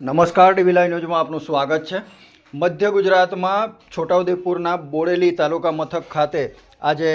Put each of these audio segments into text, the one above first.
નમસ્કાર TV live ન્યૂઝમાં આપનું સ્વાગત છે. મધ્ય ગુજરાતમાં છોટાઉદેપુરના બોડેલી તાલુકા મથક ખાતે આજે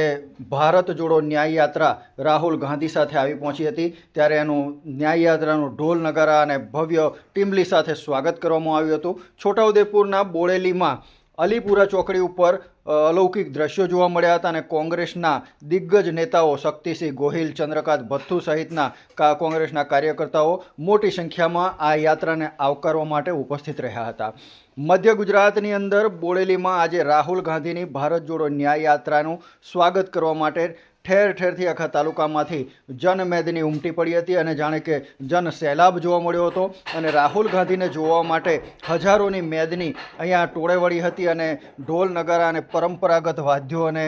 ભારત જોડો ન્યાય યાત્રા રાહુલ ગાંધી સાથે આવી પહોંચી હતી. ત્યારે એનું ન્યાય યાત્રાનું ઢોલ નગારા અને ભવ્ય ટીમલી સાથે સ્વાગત કરવામાં આવ્યું હતું. છોટાઉદેપુરના બોડેલીમાં અલીપુરા ચોકડી ઉપર અલૌકિક દ્રશ્યો જોવા મળ્યા હતા અને કોંગ્રેસના દિગ્ગજ નેતાઓ શક્તિસિંહ ગોહિલ, ચંદ્રકાંત ભથ્થુ સહિતના કોંગ્રેસના કાર્યકર્તાઓ મોટી સંખ્યામાં આ યાત્રાને આવકારવા માટે ઉપસ્થિત રહ્યા હતા. મધ્ય ગુજરાતની અંદર બોડેલીમાં આજે રાહુલ ગાંધીની ભારત જોડો ન્યાય યાત્રાનું સ્વાગત કરવા માટે ઠેર ઠેરથી આખા તાલુકામાંથી જનમેદની ઉમટી પડી હતી અને જાણે કે જન સૈલાબ જોવા મળ્યો હતો અને રાહુલ ગાંધીને જોવા માટે હજારોની મેદની અહીંયા ટોળે વળી હતી અને ઢોલ નગારા અને પરંપરાગત વાદ્યો અને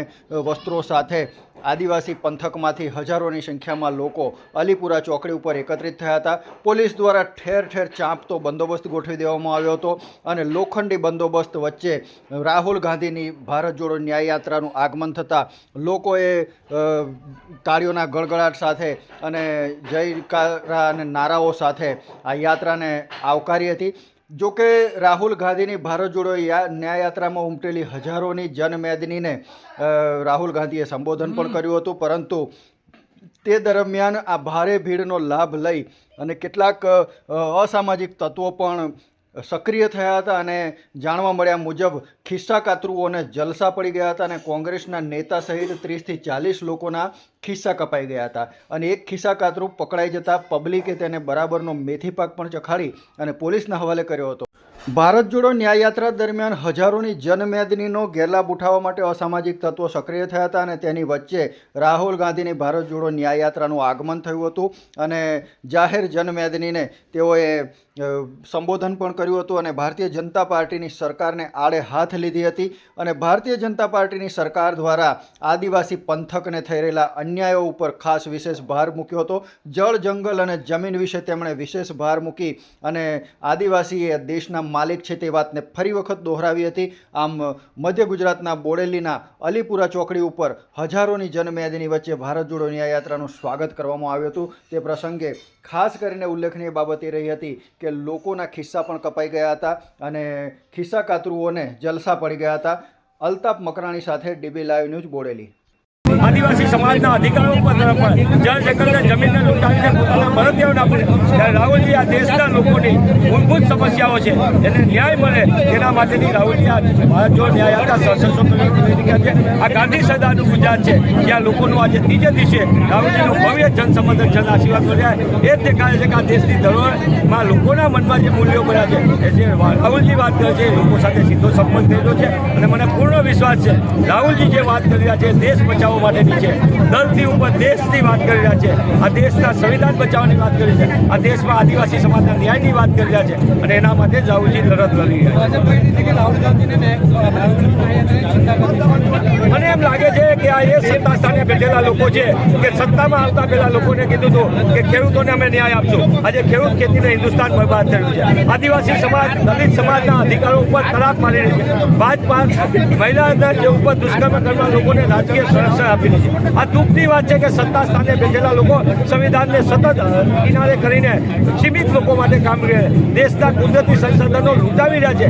વસ્ત્રો સાથે આદિવાસી પંથકમાંથી હજારોની સંખ્યામાં લોકો અલીપુરા ચોકડી ઉપર એકત્રિત થયા હતા. પોલીસ દ્વારા ઠેર ઠેર ચાંપતો બંદોબસ્ત ગોઠવી દેવામાં આવ્યો હતો અને લોખંડી બંદોબસ્ત વચ્ચે રાહુલ ગાંધીની ભારત જોડો ન્યાય યાત્રાનું આગમન થતાં લોકોએ તાળીઓના ગળગળાટ સાથે અને જયકારા અને નારાઓ સાથે આ યાત્રાને આવકારી હતી. જો કે રાહુલ ગાંધીની ભારત જોડો યા- ન્યાય યાત્રામાં ઉમટેલી હજારોની જનમેદનીને રાહુલ ગાંધીએ સંબોધન પણ કર્યું હતું પરંતુ તે દરમિયાન આ ભારે ભીડનો લાભ લઈ અને કેટલાક અસામાજિક તત્વો પણ સક્રિય થયા હતા અને જાણવા મળ્યા મુજબ ખિસ્સા કાતરુઓને જલસા પડી ગયા હતા અને કોંગ્રેસના નેતા સહિત ત્રીસથી ચાલીસ લોકોના ખિસ્સા કપાઈ ગયા હતા. અને એક ખિસ્સા કાતરું પકડાઈ જતાં પબ્લિકે તેને બરાબરનો મેથી પાક પણ ચખાડી અને પોલીસના હવાલે કર્યો હતો. ભારત જોડો ન્યાયયાત્રા દરમિયાન હજારોની જનમેદનીનો ગેરલાભ ઉઠાવવા માટે અસામાજિક તત્વો સક્રિય થયા હતા અને તેની વચ્ચે રાહુલ ગાંધીની ભારત જોડો ન્યાયયાત્રાનું આગમન થયું હતું અને જાહેર જનમેદનીને તેઓએ સંબોધન પણ કર્યું હતું અને ભારતીય જનતા પાર્ટીની સરકારને આડે હાથ લીધી હતી અને ભારતીય જનતા પાર્ટીની સરકાર દ્વારા આદિવાસી પંથકને થઈ રહેલા અન્યાયો ઉપર ખાસ વિશેષ ભાર મૂક્યો હતો. જળ, જંગલ અને જમીન વિશે તેમણે વિશેષ ભાર મૂકી અને આદિવાસીએ દેશના માલિક છે તે વાતને ફરી વખત દોહરાવી હતી. આમ, મધ્ય ગુજરાતના બોડેલીના અલીપુરા ચોકડી ઉપર હજારોની જનમેદની વચ્ચે ભારત જોડો યાત્રાનું સ્વાગત કરવામાં આવ્યું હતું. તે પ્રસંગે ખાસ કરીને ઉલ્લેખનીય બાબત એ રહી હતી કે લોકોના ખિસ્સા પણ કપાઈ ગયા હતા અને ખિસ્સા કાતરુઓને જલસા પડી ગયા હતા. અલ્તાફ મકરાણી સાથે ડીબી લાઈવ ન્યૂઝ બોડેલી. આદિવાસી સમાજના અધિકારો પર જળ જંગલને જમીનને લૂંટાવીને પોતાના મરતિયાઓને આપે ત્યારે રાહુલજી આ દેશના લોકોની મૂળભૂત સમસ્યાઓ છે, એને ન્યાય મળે તેના માટેની રાહુલજી આ ભારત જો ન્યાય આવતા સશસ્ત્ર છે, આ ગાંધી સરદારનું ગુજરાત છે જ્યાં લોકોનું આજે ત્રીજે દિવસે રાહુલજીનું ભવ્ય જન સમર્થન જન આશીર્વાદ મળ્યા એ જ દેખાડે છે કે આ દેશની ધરોહરમાં લોકોના મનમાં જે મૂલ્યો મળ્યા છે, એ જે રાહુલજી વાત કરે છે, એ લોકો સાથે સીધો સંબંધ થયેલો છે. અને મને પૂર્ણ વિશ્વાસ છે રાહુલજી જે વાત કરી રહ્યા છે દેશ બચાવવા માટેની છે. દલથી ઉપર દેશની વાત કરી રહ્યા છે. આ દેશના સંવિધાન બચાવવાની વાત કરી છે. આ દેશમાં આદિવાસી સમાજના ન્યાયની વાત કરી રહ્યા છે. અને એના માટે જ લડત લડી રહ્યા છે મને એમ આ એ સત્તા સ્થાને બેઠેલા લોકો છે કે સત્તામાં આવતા પેલા લોકોને કીધું હતું કે ખેડૂતોને અમે ન્યાય આપશું. આજે ખેડૂત ખેતીને હિન્દુસ્તાન બરબાદ થયું છે. આદિવાસી સમાજ, દલિત સમાજના અધિકારો ઉપર તરાપ મારી રહી છે. ભાજપા મહિલાના ઉપર દુષ્કર્મ કરવા લોકોને રાજકીય સંરક્ષણ આપી રહી છે. આ દુઃખની વાત છે કે સત્તા સ્થાને બેઠેલા લોકો સંવિધાનને સતત કિનારે કરીને સીમિત લોકો માટે કામ કરે. દેશના કુદરતી સંસાધનો લૂંટાવી રહ્યા છે.